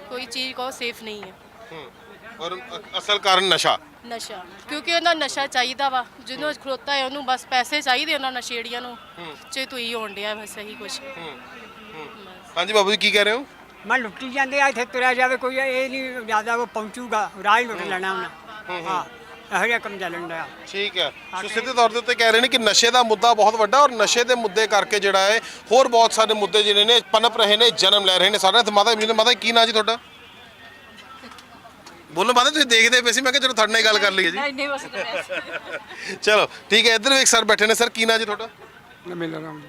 ਕੋਈ ਚੀਜ਼ ਕੋ ਸੇਫ ਨਹੀਂ ਹੈ। ਹੂੰ। ਔਰ ਅ- ਅਸਲ ਕਾਰਨ ਨਸ਼ਾ? ਨਸ਼ਾ ਕਿਉਂਕਿ ਉਹਨਾਂ ਨਸ਼ਾ ਚਾਹੀਦਾ ਵਾ ਜਿਹਨੂੰ ਖਲੋਤਾ ਹੈ ਉਹਨੂੰ ਬਸ ਪੈਸੇ ਚਾਹੀਦੇ ਉਹਨਾਂ ਨਸ਼ੇੜੀਆਂ ਨੂੰ ਚ ਤੂੰ ਹੀ ਹੋਣ ਡਿਆ ਬਸ ਇਹੀ ਕੁਛ। ਹਾਂਜੀ ਬਾਬੂ ਜੀ ਕੀ ਕਹਿ ਰਹੇ ਹੋ? ਮੈਂ ਲੁੱਟੀ ਜਾਂਦੇ ਆ ਇੱਥੇ ਤੁਰਿਆ ਜਾਵੇ ਕੋਈ ਇਹ ਨਹੀਂ ਜ਼ਿਆਦਾ ਉਹ ਪਹੁੰਚੂਗਾ ਰਾਹ ਹੀ ਲੁੱਟ ਲੈਣਾ ਉਹਨਾਂ। ਹਾਂ ਇਹੋ ਜਿਹਾ ਕੰਮ ਚੱਲਣ ਠੀਕ ਹੈ। ਸੋ ਸਿੱਧੇ ਤੌਰ ਦੇ ਉੱਤੇ ਕਹਿ ਰਹੇ ਨੇ ਕਿ ਨਸ਼ੇ ਦਾ ਮੁੱਦਾ ਬਹੁਤ ਵੱਡਾ ਔਰ ਨਸ਼ੇ ਦੇ ਮੁੱਦੇ ਕਰਕੇ ਜਿਹੜਾ ਹੈ ਹੋਰ ਬਹੁਤ ਸਾਰੇ ਮੁੱਦੇ ਜਿਹੜੇ ਨੇ ਪਨਪ ਰਹੇ ਨੇ ਜਨਮ ਲੈ ਰਹੇ ਨੇ। ਸਾਡੇ ਨਾਲ ਮਾਤਾ ਜੀ ਮਾਤਾ ਜੀ, ਕੀ ਨਾਂ ਜੀ ਤੁਹਾਡਾ? ਬੋਲੋ ਮਾਤਾ ਤੁਸੀਂ ਦੇਖਦੇ ਪਏ ਸੀ ਮੈਂ ਕਿਹਾ ਚਲੋ ਤੁਹਾਡੇ ਨਾਲ ਗੱਲ ਕਰ ਲਈਏ ਜੀ। ਨਹੀਂ ਨਹੀਂ ਬਸ ਚਲੋ ਠੀਕ ਹੈ ਇੱਧਰ ਵੀ ਇੱਕ ਸਰ ਬੈਠੇ ਨੇ। ਸਰ ਕੀ ਨਾਂ ਜੀ ਤੁਹਾਡਾ? ਮੇਲਾ ਰਾਮ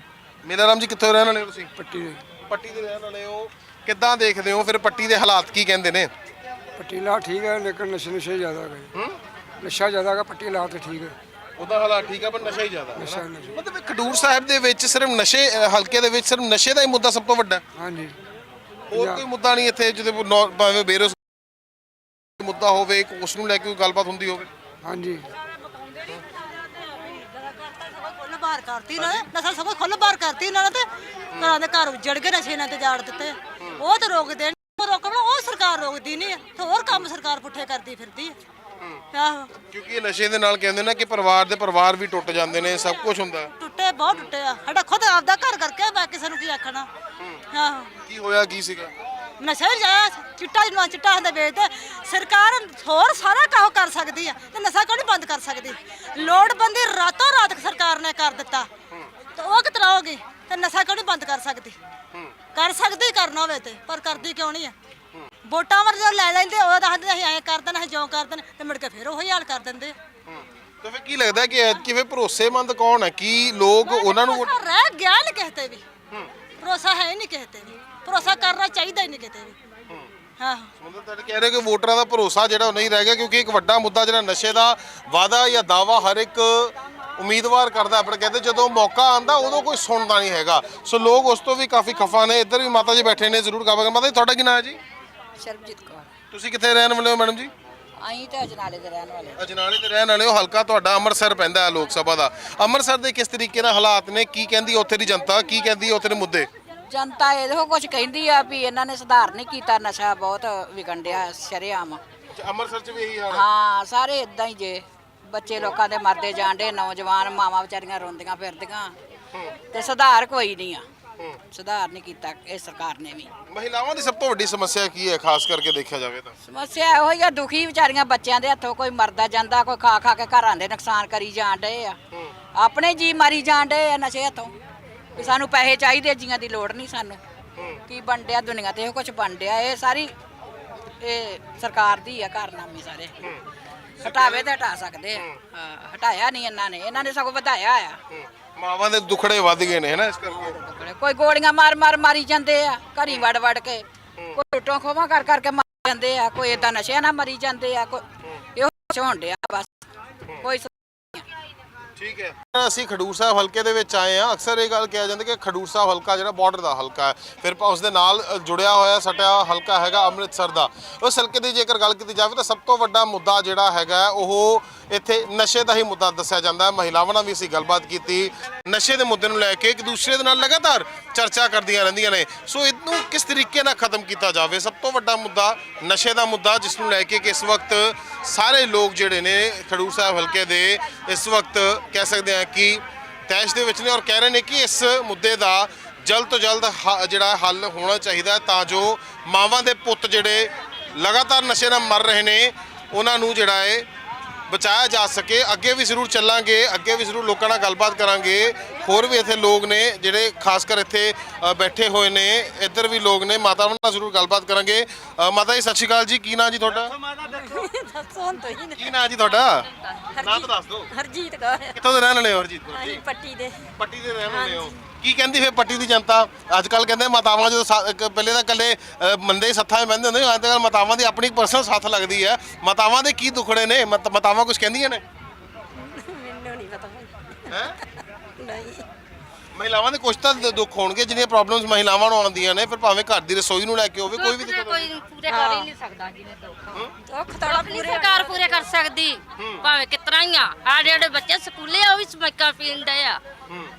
ਮੇਰਾ ਰਾਮ ਜੀ ਕਿੱਥੋਂ ਰਹਿਣ ਵਾਲੇ ਹੋ ਤੁਸੀਂ? ਪੱਟੀ ਦੇ। ਪੱਟੀ ਦੇ ਰਹਿਣ ਵਾਲੇ ਹੋ। ਕਿੱਦਾਂ ਦੇਖਦੇ ਹੋ? ਫਿਰ ਪੱਟੀ ਦੇ ਹਾਲਾਤ ਕੀ ਕਹਿੰਦੇ ਨੇ? ਪਟੀਲਾ ਠੀਕ ਹੈ ਲੇਕਿਨ ਨਸ਼ੇ ਨਸ਼ੇ ਜ਼ਿਆਦਾ ਹੈ? ਨਸ਼ਾ ਜ਼ਿਆਦਾ ਹੈ ਪਟੀਲਾ ਤੇ ਠੀਕ ਹੈ ਉਹਦਾ ਹਾਲਾਤ ਠੀਕ ਆ ਪਰ ਨਸ਼ਾ ਹੀ ਜ਼ਿਆਦਾ ਹੈ ਨਸ਼ਾ? ਨਸ਼ਾ। ਮਤਲਬ ਖਡੂਰ ਸਾਹਿਬ ਦੇ ਵਿੱਚ ਸਿਰਫ ਨਸ਼ੇ ਅ, ਹਲਕੇ ਦੇ ਵਿੱਚ ਸਿਰਫ ਨਸ਼ੇ ਦਾ ਹੀ ਮੁੱਦਾ ਸਭ ਤੋਂ ਵੱਡਾ। ਹੈ। ਹਾਂਜੀ। ਹੋਰ ਕੋਈ ਮੁੱਦਾ ਨਹੀਂ ਇੱਥੇ ਜਿਹਦੇ ਨੌ- ਭਾਵੇਂ ਬੇਰੋਜ਼ਗਾਰੀ ਮੁੱਦਾ ਹੋਵੇ ਉਸ ਨੂੰ ਲੈ ਕੇ ਕੋਈ ਗੱਲਬਾਤ ਹੁੰਦੀ ਹੋਵੇ। ਹਾਂਜੀ। ਖੁੱਲ ਬਾਹਰ ਕਰਤੀ ਨਾ। ਨਸਲ ਸਭ ਖੁੱਲ ਬਾਹਰ ਕਰਤੀ ਨੇ ਤੇ ਘਰਾਂ ਦੇ ਘਰ ਉੱਜੜ ਕੇ ਨਸ਼ੇ ਨਾਲ ਤੇ ਜਾੜ ਦਿੱਤੇ। ਉਹ ਤੇ ਰੋਕ ਦੇਣ ਉਹ ਰੋਕਣ ਉਹ ਸਰਕਾਰ ਰੋਕਦੀ ਨਹੀਂ ਤੇ ਹੋਰ ਕੰਮ ਸਰਕਾਰ ਪੁੱਠੇ ਕਰਦੀ ਫਿਰਦੀ ਹੈ। ਆਹੋ। ਕਿਉਂਕਿ ਇਹ ਨਸ਼ੇ ਦੇ ਨਾਲ ਕਹਿੰਦੇ ਨੇ ਕਿ ਪਰਿਵਾਰ ਦੇ ਪਰਿਵਾਰ ਵੀ ਟੁੱਟ ਜਾਂਦੇ ਨੇ ਸਭ ਕੁਝ ਹੁੰਦਾ। ਹੈ। ਟੁੱਟੇ ਬਹੁਤ ਟੁੱਟੇ ਆ। ਸਾਡਾ ਖੁਦ ਆਪਦਾ ਘਰ ਕਰਕੇ ਮੈਂ ਕਿਸੇ ਨੂੰ ਕੀ ਆਖਣਾ। ਆਹੋ। ਕੀ ਹੋਇਆ ਕੀ ਸੀਗਾ? ਨਸ਼ਾ ਹੀ ਜਾਇਆ ਚਿੱਟਾ ਜਿਹਨੂੰ ਚਿੱਟਾ ਹੁੰਦਾ ਵੇਚਦੇ। ਸਰਕਾਰ ਹੋਰ ਸਾਰਾ ਕੰਮ ਕਰ ਸਕਦੀ ਆ ਤੇ ਨਸ਼ਾ ਕਿਉਂ ਨਹੀਂ ਬੰਦ ਕਰ ਸਕਦੀ? ਲੋੜਬੰਦੀ ਰਾਤੋਂ ਰਾਤ ਸਰਕਾਰ ਨੇ ਕਰ ਦਿੱਤਾ। ਤੇ ਉਹ ਕਿਤਰਾ ਹੋਗੀ ਤੇ ਨਸ਼ਾ ਕਿਉਂ ਨਹੀਂ ਬੰਦ ਕਰ ਸਕਦੀ? ਕਰ ਸਕਦੀ ਕਰਨਾ ਹੋਵੇ ਤੇ ਪਰ ਕਰਦੀ ਕਿਉਂ ਨਹੀਂ ਆ? ਵੋਟਾਂ ਵਰ ਜਦੋਂ ਲੈ ਲੈਂਦੇ ਉਹ ਦੱਸਦੇ ਅਸੀਂ ਐਂ ਕਰ ਦੇਣਾ ਅਸੀਂ ਜਿਉਂ ਕਰ ਦੇਣਾ ਤੇ ਮੁੜ ਕੇ ਫਿਰ ਉਹੀ ਹਾਲ ਕਰ ਦਿੰਦੇ ਆ। ਤਾਂ ਫਿਰ ਕੀ ਲੱਗਦਾ ਕਿ ਕਿਵੇਂ ਭਰੋਸੇਮੰਦ ਕੌਣ ਹੈ ਕੀ ਲੋਕ ਉਹਨਾਂ ਨੂੰ ਭਰੋਸਾ ਰਹਿ ਗਿਆ ਨਹੀਂ ਕਿਸੇ ਤੇ ਵੀ। ਭਰੋਸਾ ਹੈ ਨਹੀਂ ਕਿਸੇ ਤੇ ਵੀ। ਭਰੋਸਾ ਕਰਨਾ ਚਾਹੀਦਾ ਹੀ ਨਹੀਂ ਕਿਤੇ ਵੀ। ਹਾਂ। ਮਤਲਬ ਤੁਹਾਡੇ ਕਹਿ ਰਹੇ ਹੋ ਕਿ ਵੋਟਰਾਂ ਦਾ ਭਰੋਸਾ ਜਿਹੜਾ ਉਹ ਨਹੀਂ ਰਹਿ ਗਿਆ ਕਿਉਂਕਿ ਇੱਕ ਵੱਡਾ ਮੁੱਦਾ ਜਿਹੜਾ ਨਸ਼ੇ ਦਾ ਵਾਅਦਾ ਜਾਂ ਦਾਵਾ ਹਰ ਇੱਕ ਉਮੀਦਵਾਰ ਕਰਦਾ ਪਰ ਕਹਿੰਦੇ ਜਦੋਂ ਮੌਕਾ ਆਂਦਾ ਉਦੋਂ ਕੋਈ ਸੁਣਦਾ ਨਹੀਂ ਹੈਗਾ। ਸੋ ਲੋਕ ਉਸ ਤੋਂ ਵੀ ਕਾਫੀ ਖਫਾ ਨੇ। ਇੱਧਰ ਵੀ ਮਾਤਾ ਜੀ ਬੈਠੇ ਨੇ ਜ਼ਰੂਰ ਕਹਾਂਗੇ ਮਾਤਾ ਜੀ ਤੁਹਾਡਾ ਕੀ ਨਾਮ ਹੈ ਜੀ? ਸਰਬਜੀਤ ਕੌਰ। ਤੁਸੀਂ ਕਿੱਥੇ ਰਹਿਣ ਵਾਲੇ ਹੋ ਮੈਡਮ ਜੀ? ਅਸੀਂ ਤਾਂ ਅਜਨਾਲੇ ਦੇ ਰਹਿਣ ਵਾਲੇ ਅਜਨਾਲੇ ਤੇ ਰਹਿਣ ਵਾਲੇ ਹੋ। ਹਲਕਾ ਤੁਹਾਡਾ ਅੰਮ੍ਰਿਤਸਰ ਪੈਂਦਾ ਹੈ ਲੋਕ ਸਭਾ ਦਾ। ਅੰਮ੍ਰਿਤਸਰ ਦੇ ਕਿਸ ਤਰੀਕੇ ਨਾਲ ਹਾਲਾਤ ਨੇ? ਕੀ ਕਹਿੰਦੀ ਉੱਥੇ ਦੀ ਜਨਤਾ? ਕੀ ਕਹਿੰਦੀ ਉੱਥੇ ਦੇ ਮੁੱਦੇ? ਜਨਤਾ ਇਹੋ ਕੁਝ ਕਹਿੰਦੀ ਆ ਵੀ ਇਹਨਾਂ ਨੇ ਸੁਧਾਰ ਨਹੀਂ ਕੀਤਾ। ਨਸ਼ਾ ਬਹੁਤ ਵਿਕਣ ਡਿਆ ਸ਼ਰੇਆਮ। ਅੰਮ੍ਰਿਤਸਰ 'ਚ ਵੀ ਇਹੀ ਹਾਲ ਹਾਂ? ਸਾਰੇ ਇਦਾਂ ਹੀ ਜੇ। ਬੱਚੇ ਲੋਕਾਂ ਦੇ ਮਰਦੇ ਜਾਂਦੇ ਨੌਜਵਾਨ ਮਾਵਾਂ ਵਿਚਾਰੀਆਂ ਰੋਂਦੀਆਂ ਫਿਰਦੀਆਂ। ਤੇ ਸੁਧਾਰ ਕੋਈ ਨਹੀਂ ਆ। ਸੁਧਾਰ ਨਹੀਂ ਕੀਤਾ ਇਹ ਸਰਕਾਰ ਨੇ ਵੀ। ਮਹਿਲਾਵਾਂ ਦੀ ਸਭ ਤੋਂ ਵੱਡੀ ਸਮੱਸਿਆ ਕੀ ਹੈ ਖਾਸ ਕਰਕੇ ਦੇਖਿਆ ਜਾਵੇ ਤਾਂ? ਸਮੱਸਿਆ ਇਹੋ ਹੀ ਆ ਦੁਖੀ ਵਿਚਾਰੀਆਂ ਬੱਚਿਆਂ ਦੇ ਹੱਥੋਂ ਕੋਈ ਮਰਦਾ ਜਾਂਦਾ ਕੋਈ ਖਾ ਖਾ ਕੇ ਘਰਾਂ ਦੇ ਨੁਕਸਾਨ ਕਰੀ ਜਾਣ ਡਏ ਆ। ਆਪਣੇ ਜੀ ਮਾਰੀ ਜਾਣ ਡਏ ਆ ਨਸ਼ੇ ਹੱਥੋਂ। ਵੀ ਸਾਨੂੰ ਪੈਸੇ ਚਾਹੀਦੇ ਜੀਆਂ ਦੀ ਲੋੜ ਨਹੀਂ ਸਾਨੂੰ। ਕੀ ਬਣ ਡਿਆ ਦੁਨੀਆ ਤੇ ਇਹੋ ਕੁਝ ਬਣ ਡਿਆ ਇਹ ਸਾਰੀ ਇਹ ਸਰਕਾਰ ਦੀ ਆ ਕਾਰਨਾਮੇ ਸਾਰੇ। ਹਟਾਵੇ ਤੇ ਹਟਾ ਸਕਦੇ ਆ। ਹਾਂ, ਹਟਾਇਆ ਨਹੀਂ ਇਹਨਾਂ ਨੇ। ਇਹਨਾਂ ਨੇ ਸਗੋਂ ਵਧਾਇਆ ਆ। ਮਾਵਾਂ ਦੇ ਦੁਖੜੇ ਵੱਧ ਗਏ ਨੇ ਹੈ ਨਾ ਇਸ ਕਰਕੇ? ਕੋਈ ਗੋਲੀਆਂ ਮਾਰ ਮਾਰ ਮਾਰੀ ਜਾਂਦੇ ਆ ਘਰੀ ਵੜ ਵੜ ਕੇ। ਕੋਈ ਟੁੱਟੋਂ ਖੋਵਾਂ ਕਰ ਕਰਕੇ ਮਾਰ ਜਾਂਦੇ ਆ ਕੋਈ ਏਦਾਂ ਨਸ਼ਿਆਂ ਨਾਲ ਮਰੀ ਜਾਂਦੇ ਆ ਕੋਈ ਇਹੋ ਕੁਛ ਹੋਣ ਡਿਆ ਬਸ। ਕੋਈ ਸ- ਠੀਕ ਹੈ। ਅਸੀਂ ਖਡੂਰ ਸਾਹਿਬ ਹਲਕੇ ਦੇ ਵਿੱਚ ਆਏ ਆ ਅਕਸਰ ਇਹ ਗੱਲ ਕਿਹਾ ਜਾਂਦਾ ਕਿ ਖਡੂਰ ਸਾਹਿਬ ਹਲਕਾ ਜਿਹੜਾ ਬਾਰਡਰ ਦਾ ਹਲਕਾ ਹੈ। ਫਿਰ ਉਸ ਦੇ ਨਾਲ ਜੁੜਿਆ ਹੋਇਆ ਸਟਿਆ ਹਲਕਾ ਹੈਗਾ ਅੰਮ੍ਰਿਤਸਰ ਦਾ। ਉਸ ਹਲਕੇ ਦੀ ਜੇਕਰ ਗੱਲ ਕੀਤੀ ਜਾਵੇ ਤਾਂ ਸਭ ਤੋਂ ਵੱਡਾ ਮੁੱਦਾ ਜਿਹੜਾ ਹੈਗਾ ਉਹ ਇੱਥੇ ਨਸ਼ੇ ਦਾ ਹੀ ਮੁੱਦਾ ਦੱਸਿਆ ਜਾਂਦਾ ਹੈ। ਮਹਿਲਾਵਾਂ ਨਾਲ ਵੀ ਅਸੀਂ ਗੱਲਬਾਤ ਕੀਤੀ। ਨਸ਼ੇ ਦੇ ਮੁੱਦੇ ਨੂੰ ਲੈ ਕੇ ਇੱਕ ਦੂਸਰੇ ਦੇ ਨਾਲ ਲਗਾਤਾਰ ਚਰਚਾ ਕਰਦੀਆਂ ਰਹਿੰਦੀਆਂ ਨੇ। ਸੋ ਇਹਨੂੰ ਕਿਸ ਤਰੀਕੇ ਨਾਲ ਖਤਮ ਕੀਤਾ ਜਾਵੇ? ਸਭ ਤੋਂ ਵੱਡਾ ਮੁੱਦਾ ਨਸ਼ੇ ਦਾ ਮੁੱਦਾ, ਜਿਸ ਨੂੰ ਲੈ ਕੇ ਕਿ ਇਸ ਵਕਤ ਸਾਰੇ ਲੋਕ ਜਿਹੜੇ ਨੇ ਖਡੂਰ ਸਾਹਿਬ ਹਲਕੇ ਦੇ ਇਸ ਵਕਤ ਕਹਿ ਸਕਦੇ ਹਾਂ ਕਿ ਤੈਸ਼ ਦੇ ਵਿੱਚ ਨੇ ਔਰ ਕਹਿ ਰਹੇ ਨੇ ਕਿ ਇਸ ਮੁੱਦੇ ਦਾ ਜਲਦ ਤੋਂ ਜਲਦ ਹ- ਜਿਹੜਾ ਹੱਲ ਹੋਣਾ ਚਾਹੀਦਾ ਤਾਂ ਜੋ ਮਾਵਾਂ ਦੇ ਪੁੱਤ ਜਿਹੜੇ ਲਗਾਤਾਰ ਨਸ਼ੇ ਨਾਲ ਮਰ ਰਹੇ ਨੇ ਉਹਨਾਂ ਨੂੰ ਜਿਹੜਾ ਹੈ ਬਚਾਇਆ ਜਾ ਸਕੇ। ਅੱਗੇ ਵੀ ਜ਼ਰੂਰ ਚੱਲਾਂਗੇ ਅੱਗੇ ਵੀ ਜ਼ਰੂਰ ਲੋਕਾਂ ਨਾਲ ਗੱਲਬਾਤ ਕਰਾਂਗੇ। ਹੋਰ ਵੀ ਇੱਥੇ ਲੋਕ ਨੇ ਜਿਹੜੇ ਖਾਸ ਕਰ ਇੱਥੇ ਅ, ਬੈਠੇ ਹੋਏ ਨੇ ਇੱਧਰ ਵੀ ਲੋਕ ਨੇ ਮਾਤਾ ਨਾਲ ਜ਼ਰੂਰ ਗੱਲਬਾਤ ਕਰਾਂਗੇ। ਅ, ਮਾਤਾ ਜੀ ਸਤਿ ਸ਼੍ਰੀ ਅਕਾਲ ਜੀ ਕੀ ਨਾਂ ਜੀ ਤੁਹਾਡਾ? ਦੱਸੋ ਹੁਣ ਤੁਸੀਂ ਕੀ ਨਾਂ ਜੀ ਤੁਹਾਡਾ? ਨਾਂ ਤਾਂ ਦੱਸ ਦਿਓ। ਹਰਜੀਤ ਕੌਰ। ਕਿੱਥੋਂ ਦੇ ਰਹਿਣ ਵਾਲੇ ਹੋ ਹਰਜੀਤ ਅਸੀਂ ਪੱਟੀ ਦੇ। ਪੱਟੀ ਦੇ ਰਹਿਣ ਵਾਲੇ ਹੋ। ਕੀ ਕਹਿੰਦੀ ਫਿਰ ਪੱਟੀ ਦੀ ਜਨਤਾ? ਅੱਜ ਕੱਲ ਕਹਿੰਦੇ ਮਾਤਾਵਾਂ ਜਦੋਂ ਸਾ- ਇੱਕ ਪਹਿਲੇ ਤਾਂ ਇਕੱਲੇ ਅ, ਬੰਦੇ ਹੀ ਸੱਥਾਂ 'ਚ ਬਹਿੰਦੇ ਹੁੰਦੇ ਅੱਜ ਕੱਲ੍ਹ ਮਾਤਾਵਾਂ ਦੀ ਆਪਣੀ ਪਰਸਨਲ ਸਾਥ ਲੱਗਦੀ ਹੈ। ਮਾਤਾਵਾਂ ਦੇ ਕੀ ਦੁਖੜੇ ਨੇ ਮਤ- ਮਾਤਾਵਾਂ ਕੁਝ ਕਹਿੰਦੀਆਂ ਨੇ? ਮੈਨੂੰ ਨਹੀਂ ਪਤਾ। ਹੈ? ਨਹੀਂ। ਮਹਿਲਾਵਾਂ ਦੇ ਕੁਝ ਤਾਂ ਦ- ਦੁੱਖ ਹੋਣਗੇ ਜਿਹੜੀਆਂ ਪ੍ਰੋਬਲਮਸ ਮਹਿਲਾਵਾਂ ਨੂੰ ਆਉਂਦੀਆਂ ਨੇ ਫਿਰ ਭਾਵੇਂ ਘਰ ਦੀ ਰਸੋਈ ਨੂੰ ਲੈ ਕੇ ਹੋਵੇ ਕੋਈ ਵੀ ਦਿੱਕਤ ਕੋਈ ਪੂਰੇ ਕਰ ਹੀ ਨਹੀਂ ਸਕਦਾ ਜਿਹਨੇ ਦੁੱਖ। ਦੁੱਖ ਥੋੜਾ ਆਪਣੀ ਸਰਕਾਰ ਪੂਰੇ ਕਰ ਸਕਦੀ। ਭਾਵੇਂ ਕਿਤਨਾ ਹੀ ਆ। ਆ ਜਿਹੜੇ ਬੱਚੇ ਸਕੂਲੇ ਆ ਉਹ ਵੀ ਸਮੈਕਾਂ ਪੀਣ ਡਏ ਆ।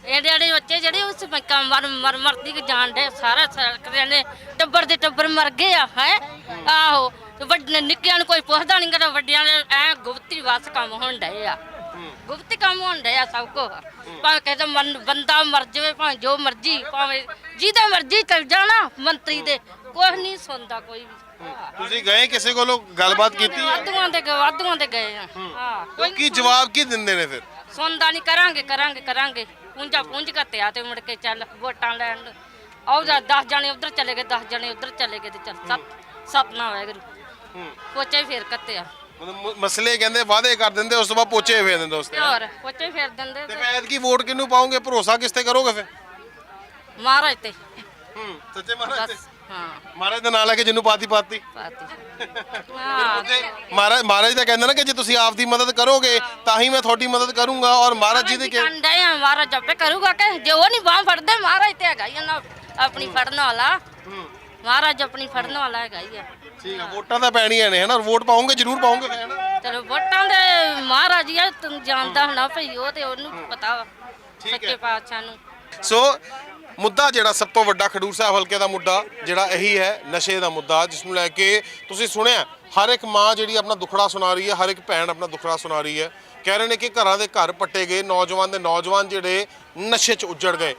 ਇਹ ਜਿਹੜੇ ਬੱਚੇ ਜਿਹੜੇ ਉਹ ਸਮੈਕਾਂ ਮਰ ਮਰ ਮਰਦੀ ਕਿ ਜਾਣ ਡੇ ਸਾਰਾ ਸਰਕਦੇ ਨੇ। ਟੱਬਰ ਦੇ ਟੱਬਰ ਮਰ ਗਏ ਆ ਹੈ? ਆਹੋ। ਤੇ ਵੱਡੇ ਨਿੱਕਿਆਂ ਨੂੰ ਕੋਈ ਪੁੱਛਦਾ ਨਹੀਂ ਕਰਦਾ ਵੱਡਿਆਂ ਦੇ ਐ ਗੁਪਤੀ ਵਾਸ ਕੰਮ ਹੋਣ ਡਏ ਆ। ਗੁਪਤੀ ਕੰਮ ਹੋਣ ਡਏ ਆ ਸਭ ਕੋ। ਭਾਵੇਂ ਕਹਿੰਦਾ ਮਨ ਬੰਦਾ ਮਰ ਜਾਵੇ ਭਾਵੇਂ ਜੋ ਮਰਜ਼ੀ ਭਾਵੇਂ ਜਿਹਦੇ ਮਰਜ਼ੀ ਚਲ ਜਾਣਾ ਮੰਤਰੀ ਦੇ। ਕੁਛ ਨਹੀਂ ਸੁਣਦਾ ਕੋਈ ਵੀ। ਤੁਸੀਂ ਗਏ ਕਿਸੇ ਕੋਲੋਂ ਗੱਲਬਾਤ ਕੀਤੀ? ਵਾਧੂਆਂ ਦੇ ਗਏ ਵਾਧੂਆਂ ਦੇ ਗਏ ਆ। ਹਾਂ। ਕੋਈ ਕੀ ਜਵਾਬ ਕੀ ਦਿੰਦੇ ਨੇ ਫਿਰ? ਸੁਣਦਾ ਨਹੀਂ ਕਰਾਂਗੇ ਕਰਾਂਗੇ ਕਰਾਂਗੇ। ਪੁੰਜਾ ਪੁੰਜ ਕਰਤੇ ਆ ਤੇ ਮੁੜ ਕੇ ਚੱਲ ਵੋਟਾਂ ਲੈਣ। ਆਉ ਜਾ 10 ਜਣੇ ਉਧਰ ਚਲੇ ਗਏ 10 ਜਣੇ ਉਧਰ ਚਲੇ ਗਏ ਤੇ ਚੱਲ ਸੱਤ ਸੱਤ ਨਾ ਵੈਗਰੂ ਪੋਚੇ ਫੇਰ ਕੱਤੇ ਆ ਮਤਲਬ ਮ- ਮਸਲੇ ਕਹਿੰਦੇ ਵਾਅਦੇ ਕਰ ਦਿੰਦੇ ਉਸ ਤੋਂ ਬਾਅਦ ਪੋਚੇ ਫੇਰ ਦਿੰਦੇ ਉਸ ਤੇ। ਤੇ ਹੋਰ ਪੋਚੇ ਫੇਰ ਦਿੰਦੇ ਤੇ ਤੇ ਐਤਕੀ ਵੋਟ ਕਿਹਨੂੰ ਪਾਉਂਗੇ ਭਰੋਸਾ ਕਿਸ ਤੇ ਕਰੋਗੇ ਫਿਰ? ਮਹਾਰਾਜ ਤੇ। ਹੂੰ ਸੱਚੇ ਮਹਾਰਾਜ ਤੇ? ਬਸ ਹਾਂ। ਮਹਾਰਾਜ ਦਾ ਨਾਂ ਲੈ ਕੇ ਜਿਹਨੂੰ ਪਾਤੀ ਪਾਤੀ। ਪਾਤੀ। ਹਾਂ ਤੇ ਮਹਾਰਾਜ ਮਹਾਰਾਜ ਤਾਂ ਕਹਿੰਦੇ ਨਾ ਕਿ ਜੇ ਤੁਸੀਂ ਆਪ ਦੀ ਮਦਦ ਕਰੋਗੇ ਤਾਂ ਹੀ ਮੈਂ ਤੁਹਾਡੀ ਮਦਦ ਕਰੂੰਗਾ ਔਰ ਮਹਾਰਾਜ ਜੀ ਦੇ ਕਿ ਕੰਡਾ ਆ ਮਹਾਰਾਜ ਆਪੇ ਕਰੂਗਾ ਕਿ ਜੇ ਉਹ ਨਹੀਂ ਬਾਹ ਫੜਦੇ ਮਹਾਰਾਜ ਤੇ ਹੈਗਾ ਹੀ ਆਪਣੀ ਫੜਨ ਵਾਲਾ। ਮਹਾਰਾਜ ਆਪਣੀ ਫੜਨ ਵਾਲਾ ਹੈਗਾ ਹੀ ਆ। ਠੀਕ ਹੈ ਵੋਟਾਂ ਤਾਂ ਪੈਣੀਆਂ ਨੇ ਹਨਾ? ਵੋਟ ਪਾਉਂਗੇ ਜ਼ਰੂਰ ਪਾਉਂਗੇ ਫਿਰ ਹਨਾ? ਚਲੋ ਵੋਟਾਂ ਦੇ ਮਹਾਰਾਜ ਹੀ ਆ ਤੂੰ ਜਾਣਦਾ ਹੋਣਾ ਭਈ ਉਹ ਤੇ ਉਹਨੂੰ ਪਤਾ ਵਾ ਸੱਚੇ ਪਾਤਸ਼ਾਹ ਨੂੰ। ਸੋ ਮੁੱਦਾ ਜਿਹੜਾ ਸਭ ਤੋਂ ਵੱਡਾ ਖਡੂਰ ਸਾਹਿਬ ਹਲਕੇ ਦਾ ਮੁੱਦਾ ਜਿਹੜਾ ਇਹੀ ਹੈ ਨਸ਼ੇ ਦਾ ਮੁੱਦਾ ਜਿਸ ਨੂੰ ਲੈ ਕੇ ਤੁਸੀਂ ਸੁਣਿਆ ਹਰ ਇੱਕ ਮਾਂ ਜਿਹੜੀ ਆਪਣਾ ਦੁੱਖੜਾ ਸੁਣਾ ਰਹੀ ਹੈ ਹਰ ਇੱਕ ਭੈਣ ਆਪਣਾ ਦੁੱਖੜਾ ਸੁਣਾ ਰਹੀ ਹੈ। ਕਹਿ ਰਹੇ ਨੇ ਕਿ ਘਰਾਂ ਦੇ ਘਰ ਪੱਟੇ ਗਏ ਨੌਜਵਾਨ ਦੇ ਨੌਜਵਾਨ ਜਿਹੜੇ ਨਸ਼ੇ 'ਚ ਉੱਜੜ ਗਏ।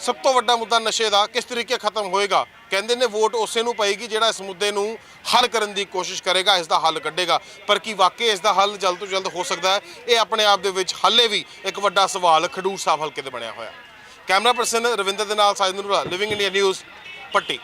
ਸਭ ਤੋਂ ਵੱਡਾ ਮੁੱਦਾ ਨਸ਼ੇ ਦਾ ਕਿਸ ਤਰੀਕੇ ਖਤਮ ਹੋਏਗਾ? ਕਹਿੰਦੇ ਨੇ ਵੋਟ ਉਸੇ ਨੂੰ ਪਏਗੀ ਜਿਹੜਾ ਇਸ ਮੁੱਦੇ ਨੂੰ ਹੱਲ ਕਰਨ ਦੀ ਕੋਸ਼ਿਸ਼ ਕਰੇਗਾ, ਇਸ ਦਾ ਹੱਲ ਕੱਢੇਗਾ। ਪਰ ਕੀ ਵਾਕਈ ਇਸ ਦਾ ਹੱਲ ਜਲਦ ਤੋਂ ਜਲਦ ਹੋ ਸਕਦਾ ਹੈ? ਇਹ ਆਪਣੇ ਆਪ ਦੇ ਵਿੱਚ ਹਾਲੇ ਵੀ ਇੱਕ ਵੱਡਾ ਸਵਾਲ ਖਡੂਰ ਸਾਹਿਬ ਹਲਕੇ ਤੇ ਬਣਿਆ ਹੋਇਆ। ਕੈਮਰਾ ਪਰਸਨ ਰਵਿੰਦਰ ਦੇ ਨਾਲ Sajan Noora living India news Patti.